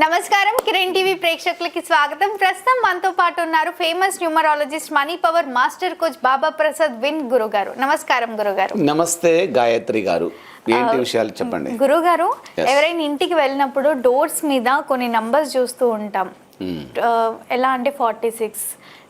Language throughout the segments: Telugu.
నమస్కారం. కిరణ్ టీవీ ప్రేక్షకులకి స్వాగతం. ప్రస్తుతం మనతో పాటు ఉన్నారు famous numerologist money power master coach Baba Prasad win గురుగారు. నమస్కారం గురుగారు. నమస్తే గాయత్రి గారు. ఏంటి విషయాలు చెప్పండి? గురుగారు. ఎవరైనా ఇంటికి వెళ్ళినప్పుడు డోర్స్ మీద కొన్ని నంబర్స్ చూస్తూ ఉంటాం. ఎలా అంటే ఫార్టీ సిక్స్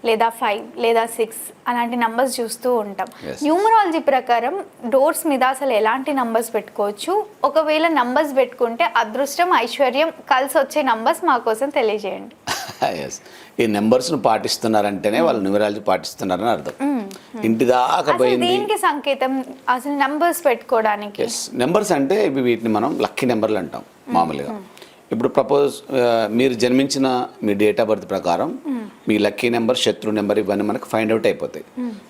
లేదా ఫైవ్ లేదా సిక్స్ అలాంటి నంబర్స్ చూస్తూ ఉంటాం. న్యూమరాలజీ ప్రకారం డోర్స్ మీద అసలు ఎలాంటి నంబర్స్ పెట్టుకోవచ్చు? ఒకవేళ నంబర్స్ పెట్టుకుంటే అదృష్టం ఐశ్వర్యం కలిసి వచ్చే నంబర్స్ మా కోసం తెలియజేయండి. ఎస్ ఈ నెంబర్స్ను పాటిస్తున్నారంటేనే వాళ్ళు న్యూమరాలజీ పాటిస్తున్నారని అర్థం. ఇంటి దాకా పోయింది. దేనికి సంకేతం? అసలు నంబర్స్ పెట్టుకోవడానికి. నెంబర్స్ అంటే వీటిని మనం లక్కీ నెంబర్లు అంటాం మామూలుగా. ఇప్పుడు ప్రపోజ్ మీరు జన్మించిన మీ డేట్ ఆఫ్ బర్త్ ప్రకారం మీ లక్కీ నెంబర్ శత్రు నెంబర్ ఇవన్నీ మనకు ఫైండ్ అవుట్ అయిపోతాయి.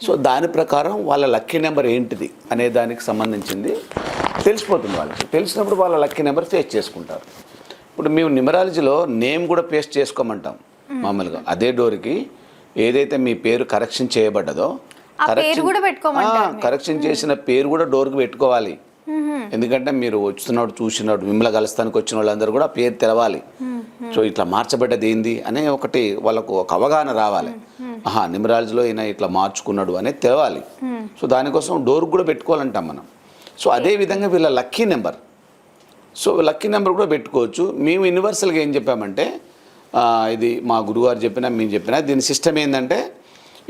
సో దాని ప్రకారం వాళ్ళ లక్కీ నెంబర్ ఏంటిది అనే దానికి సంబంధించింది తెలిసిపోతుంది వాళ్ళకి. తెలిసినప్పుడు వాళ్ళ లక్కీ నెంబర్ ఫేస్ చేసుకుంటారు. ఇప్పుడు మేము న్యూమరాలజీలో నేమ్ కూడా పేస్ట్ చేసుకోమంటాం మామూలుగా. అదే డోర్కి ఏదైతే మీ పేరు కరెక్షన్ చేయబడ్డదో మీరు. కరెక్షన్ చేసిన పేరు కూడా డోర్కి పెట్టుకోవాలి. ఎందుకంటే మీరు వచ్చినాడు చూసినాడు మిమ్మల్ని కలుస్తానికి వచ్చిన వాళ్ళందరూ కూడా పేరు తెలవాలి. సో ఇట్లా మార్చబడ్డది ఏంది అనే ఒకటి వాళ్ళకు ఒక అవగాహన రావాలి. ఆహా నిమరాజులో ఈయన ఇట్లా మార్చుకున్నాడు అనేది తెలవాలి. సో దానికోసం డోర్ కూడా పెట్టుకోవాలంటాం మనం. సో అదే విధంగా వీళ్ళ lucky number. So lucky number కూడా పెట్టుకోవచ్చు. మేము యూనివర్సల్గా ఏం చెప్పామంటే ఇది మా గురుగారు చెప్పినా మేము చెప్పినా దీని సిస్టమ్ ఏంటంటే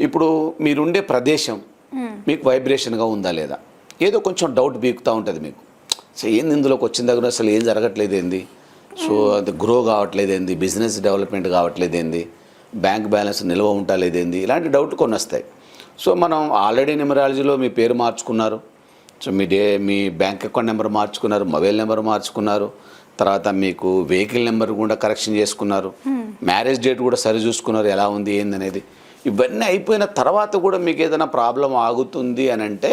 ఇప్పుడు మీరుండే ప్రదేశం మీకు వైబ్రేషన్గా ఉందా లేదా? ఏదో కొంచెం డౌట్ బీకుతూ ఉంటుంది మీకు. సో ఏంది ఇందులోకి వచ్చిన దగ్గర అసలు ఏం జరగట్లేదు ఏంది? సో అది గ్రో కావట్లేదు ఏంది? బిజినెస్ డెవలప్మెంట్ కావట్లేదు ఏంది? బ్యాంక్ బ్యాలెన్స్ నిల్వ ఉంటలేదేంది ఇలాంటి డౌట్ కొన్ని వస్తాయి సో మనం ఆల్రెడీ న్యూమరాలజీలో మీ పేరు మార్చుకున్నారు. సో మీ డే మీ బ్యాంక్ అకౌంట్ నెంబర్ మార్చుకున్నారు మొబైల్ నెంబర్ మార్చుకున్నారు. తర్వాత మీకు వెహికల్ నెంబర్ కూడా కరెక్షన్ చేసుకున్నారు. మ్యారేజ్ డేట్ కూడా సరి చూసుకున్నారు ఎలా ఉంది ఏందనేది ఇవన్నీ అయిపోయిన తర్వాత కూడా మీకు ఏదైనా ప్రాబ్లం ఆగుతుంది అని అంటే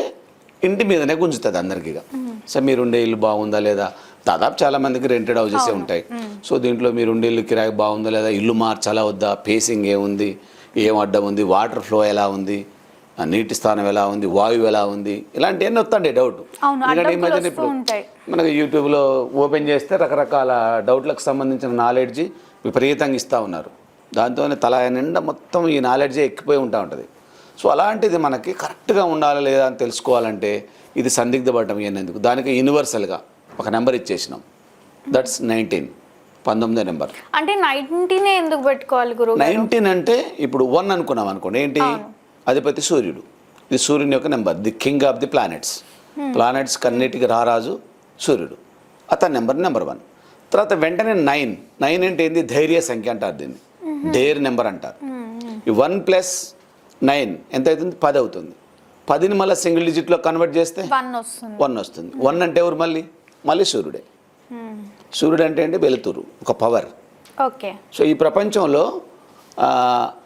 ఇంటి మీదనే గుంజుతుంది అందరికీ. సో మీరు ఉండే ఇల్లు బాగుందా లేదా? దాదాపు చాలా మందికి రెంటెడ్ హౌసెస్ ఉంటాయి. సో దీంట్లో మీరు ఉండే ఇల్లు కిరాయి బాగుందా లేదా? ఇల్లు మార్చాలా వద్దా? పేసింగ్ ఏముంది? ఏం అడ్డం ఉంది? వాటర్ ఫ్లో ఎలా ఉంది? నీటి స్థానం ఎలా ఉంది? వాయువు ఎలా ఉంది? ఇలాంటివన్నీ వస్తాండి డౌట్ ఎందుకంటే ఈ మధ్యన ఇప్పుడు. మనకి యూట్యూబ్లో ఓపెన్ చేస్తే రకరకాల డౌట్లకు సంబంధించిన నాలెడ్జి విపరీతంగా ఇస్తూ ఉన్నారు. దాంతోనే తల నిండా మొత్తం ఈ నాలెడ్జే ఎక్కిపోయి ఉంటా ఉంటుంది. సో అలాంటిది మనకి కరెక్ట్గా ఉండాలా లేదా అని తెలుసుకోవాలంటే ఇది సందిగ్ధ పడటం ఎందుకు దానికి యూనివర్సల్గా ఒక నెంబర్ ఇచ్చేసినాం. దట్స్ నైన్టీన్ పంతొమ్మిదో నెంబర్. అంటే నైన్టీనే ఎందుకు పెట్టుకోవాలి గురువు నైన్టీన్ అంటే ఇప్పుడు వన్ అనుకున్నాం అనుకోండి. ఏంటి? అధిపతి సూర్యుడు. ఇది సూర్యుని యొక్క number. The king of the planets. Planets కన్నిటికి రారాజు సూర్యుడు. అతని నెంబర్ నెంబర్ వన్. తర్వాత వెంటనే నైన్. నైన్ అంటే ఏంది? ధైర్య సంఖ్య అంటారు దీన్ని. డేర్ నెంబర్ అంటారు. ఈ వన్ ప్లస్ నైన్. ఎంత అవుతుంది? పది అవుతుంది. పదిని మళ్ళీ సింగిల్ డిజిట్లో కన్వర్ట్ చేస్తే వన్ వస్తుంది. వన్ అంటే ఎవరు మళ్ళీ? మళ్ళీ సూర్యుడే. సూర్యుడు అంటే ఏంటి? వెలుతురు ఒక పవర్. ఓకే. సో ఈ ప్రపంచంలో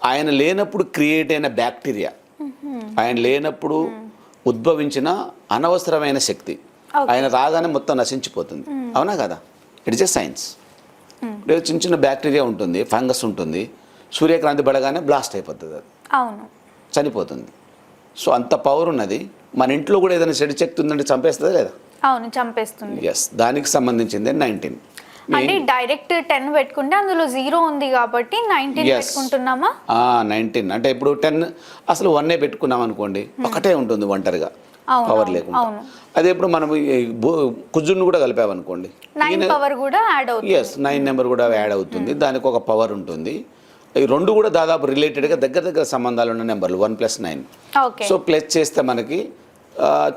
ఆయన లేనప్పుడు క్రియేట్ అయిన బ్యాక్టీరియా. ఆయన లేనప్పుడు ఉద్భవించిన అనవసరమైన శక్తి. ఆయన రాగానే మొత్తం నశించిపోతుంది. అవునా కదా? It's a science. చిన్న చిన్న బ్యాక్టీరియా ఉంటుంది ఫంగస్ ఉంటుంది. సూర్యక్రాంతి పడగానే బ్లాస్ట్ అయిపోతుంది అది. అవును. చనిపోతుంది. సో అంత పవర్ ఉన్నది. మన ఇంట్లో కూడా ఏదైనా చెడు శక్తి ఉందంటే చంపేస్తుందా లేదా? అవును చంపేస్తుంది. ఎస్ దానికి సంబంధించింది నైన్టీన్ అంటే డైరెక్ట్ టెన్ పెట్టుకుంటే అందులో జీరో ఉంది కాబట్టి నైన్టీన్. పెట్టుకుంటున్నామా? నైన్టీన్ అంటే ఇప్పుడు టెన్ అసలు వన్నే పెట్టుకున్నాం అనుకోండి ఒకటే ఉంటుంది ఒంటరిగా. పవర్ లేకుండా. అదే ఇప్పుడు మనం కుజుడిని కూడా కలిపామనుకోండి. నైన్ పవర్ కూడా యాడ్ అవుతుంది. ఎస్ నైన్ నెంబర్ కూడా యాడ్ అవుతుంది. దానికి ఒక పవర్ ఉంటుంది. ఈ రెండు కూడా దాదాపు రిలేటెడ్గా దగ్గర దగ్గర సంబంధాలు ఉన్న నెంబర్లు one plus nine. So plus చేస్తే మనకి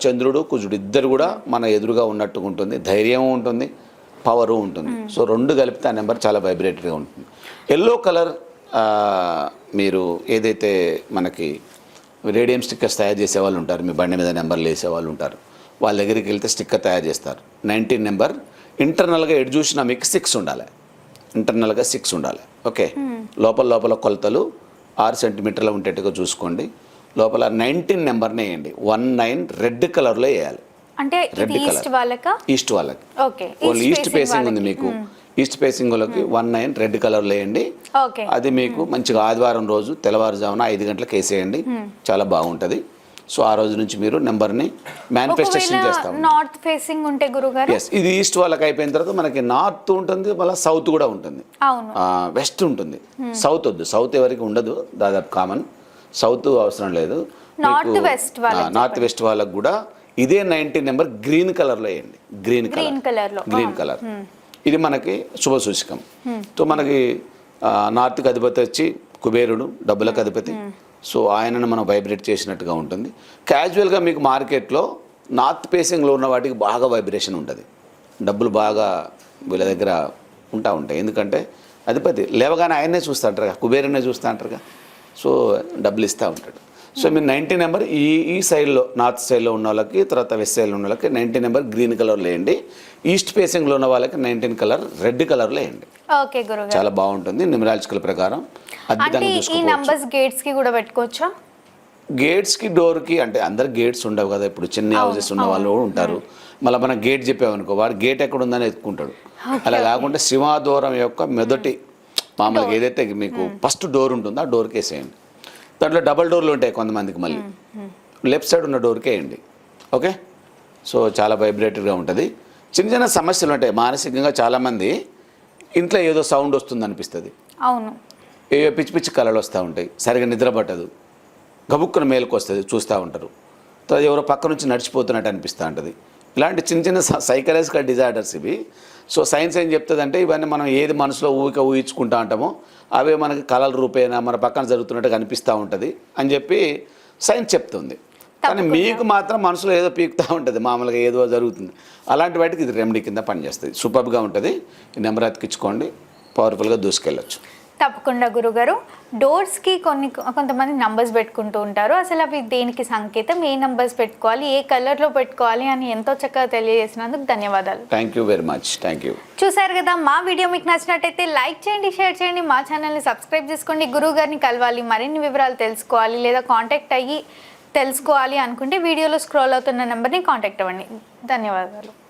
చంద్రుడు కుజుడు ఇద్దరు కూడా మన ఎదురుగా ఉన్నట్టుగా ఉంటుంది ధైర్యం ఉంటుంది పవరు ఉంటుంది. సో రెండు కలిపితే ఆ నెంబర్ చాలా వైబ్రేటరీగా ఉంటుంది. ఎల్లో కలర్ మీరు ఏదైతే మనకి రేడియం స్టిక్కర్స్ తయారు చేసే వాళ్ళు ఉంటారు మీ బండి మీద నెంబర్లు వేసే వాళ్ళు ఉంటారు వాళ్ళ దగ్గరికి వెళ్తే స్టిక్కర్ తయారు చేస్తారు. నైన్టీన్ నెంబర్ ఇంటర్నల్గా ఎటు చూసినా మీకు సిక్స్ ఉండాలి. ఇంటర్నల్గా సిక్స్ ఉండాలి. ఓకే. లోపల లోపల కొలతలు ఆరు సెంటీమీటర్లు ఉండేట్టుగా చూసుకోండి. లోపల నైన్టీన్ నెంబర్నే వేయండి. వన్ నైన్ రెడ్ కలర్లో వేయాలి. అంటే ఇది colour. ఈస్ట్ వాళ్ళకా? ఈస్ట్ వాళ్ళకి. ఓకే. ఓన్లీ ఈస్ట్ ఫేసింగ్ ఉంది మీకు. ఈస్ట్ ఫేసింగ్ వాళ్ళకి వన్ నైన్ రెడ్ కలర్లో వేయండి. అది మీకు మంచిగా ఆదివారం రోజు తెల్లవారుజామున ఐదు గంటలకు వేసేయండి. చాలా బాగుంటుంది. సో ఆ రోజు నుంచి మీరు నెంబర్ని మేనిఫెస్టేషన్ చేస్తాం. నార్త్ ఫేసింగ్ ఉంటే గురుగారు? ఎస్ ఇది ఈస్ట్ వాళ్ళకి అయిపోయిన తర్వాత మనకి నార్త్ ఉంటుంది మళ్ళీ సౌత్ కూడా ఉంటుంది. వెస్ట్ ఉంటుంది. సౌత్ వద్దు సౌత్ ఎవరికి ఉండదు దాదాపు కామన్ సౌత్ అవసరం లేదు. వాళ్ళకి ఆ, నార్త్ వెస్ట్ వాళ్ళకి కూడా ఇదే నైన్టీన్ నెంబర్ గ్రీన్ కలర్లో వేయండి. గ్రీన్ కలర్ గ్రీన్ కలర్లో. గ్రీన్ కలర్ ఇది మనకి శుభ సూచకం. సో మనకి నార్త్కి అధిపతి వచ్చి కుబేరుడు డబ్బులకు అధిపతి. సో ఆయనను మనం వైబ్రేట్ చేసినట్టుగా ఉంటుంది. క్యాజువల్గా మీకు మార్కెట్లో నార్త్ పేసింగ్లో ఉన్న వాటికి బాగా వైబ్రేషన్ ఉంటుంది. డబ్బులు బాగా వీళ్ళ దగ్గర ఉంటా ఉంటాయి. ఎందుకంటే అధిపతి లేవగానే ఆయన్నే చూస్తూ అంటారుగా కుబేరునే చూస్తూ అంటారుగా. సో డబ్బులు ఇస్తూ ఉంటాడు. సో మీరు నైంటీ నెంబర్ ఈ ఈ సైడ్లో నార్త్ సైడ్లో ఉన్న వాళ్ళకి తర్వాత వెస్ట్ సైడ్లో ఉన్న వాళ్ళకి నైంటీ నెంబర్ గ్రీన్ కలర్లో వేయండి ఈస్ట్ ఫేసింగ్లో ఉన్న వాళ్ళకి నైన్టీన్ కలర్ రెడ్ కలర్లో వేయండి ఓకే గురుగారు. చాలా బాగుంటుంది న్యూమరాలజికల్ ప్రకారం. అంటే ఈ నంబర్స్ గేట్స్కి కూడా పెట్టుకోవచ్చా? గేట్స్కి డోర్కి అంటే అందరు గేట్స్ ఉండవు కదా ఇప్పుడు చిన్న హౌసెస్ ఉన్న వాళ్ళు కూడా ఉంటారు. మళ్ళీ మనం గేట్ చెప్పామనుకో వాడు గేట్ ఎక్కడ ఉందని ఎత్తుకుంటాడు. అలా కాకుండా సింహాదూరం యొక్క మొదటి మామూలుగా ఏదైతే మీకు ఫస్ట్ డోర్ ఉంటుందో ఆ డోర్కి వేసేయండి దాంట్లో డబల్ డోర్లు ఉంటాయి కొంతమందికి మళ్ళీ. లెఫ్ట్ సైడ్ ఉన్న డోర్కి వేయండి. ఓకే? సో చాలా వైబ్రేటెడ్గా ఉంటుంది. చిన్న చిన్న సమస్యలు ఉంటాయి. మానసికంగా చాలామంది ఇంట్లో ఏదో సౌండ్ వస్తుంది అనిపిస్తుంది అవును. ఏవో పిచ్చి పిచ్చి కళలు వస్తూ ఉంటాయి. సరిగా నిద్ర పట్టదు. గబుక్కున మేలుకు వస్తుంది చూస్తూ ఉంటారు. తర్వాత ఎవరో పక్క నుంచి నడిచిపోతున్నట్టు అనిపిస్తూ ఉంటుంది. ఇలాంటి చిన్న చిన్న సైకలాజికల్ డిజార్డర్స్ ఇవి. సో సైన్స్ ఏం చెప్తుందంటే ఇవన్నీ మనం ఏది మనసులో ఊరిక ఊహించుకుంటా ఉంటామో అవే మనకి కళల రూపేణ మన పక్కన జరుగుతున్నట్టు కనిపిస్తూ ఉంటుంది అని చెప్పి సైన్స్ చెప్తుంది. కానీ మీకు మాత్రం మనసులో ఏదో పీకుతూ ఉంటుంది మామూలుగా ఏదో జరుగుతుంది. అలాంటి వాటికి ఇది రెమెడీ కింద పనిచేస్తుంది. సూపర్గా ఉంటుంది. ఈ నెంబర్ అతికించుకోండి పవర్ఫుల్గా దూసుకెళ్ళొచ్చు. తప్పకుండా గురుగారు. డోర్స్కి కొన్ని కొంతమంది నంబర్స్ పెట్టుకుంటూ ఉంటారు. అసలు అవి దేనికి సంకేతం? ఏ నంబర్స్ పెట్టుకోవాలి? ఏ కలర్లో పెట్టుకోవాలి? అని ఎంతో చక్కగా తెలియజేసినందుకు ధన్యవాదాలు. Thank you very much thank you చూసారు కదా మా వీడియో మీకు నచ్చినట్టయితే లైక్ చేయండి షేర్ చేయండి. మా ఛానల్ని సబ్స్క్రైబ్ చేసుకోండి. గురువు గారిని కలవాలి మరిన్ని వివరాలు తెలుసుకోవాలి లేదా కాంటాక్ట్ అయ్యి తెలుసుకోవాలి అనుకుంటే వీడియోలో స్క్రోల్ అవుతున్న నెంబర్ని కాంటాక్ట్ అవ్వండి. ధన్యవాదాలు.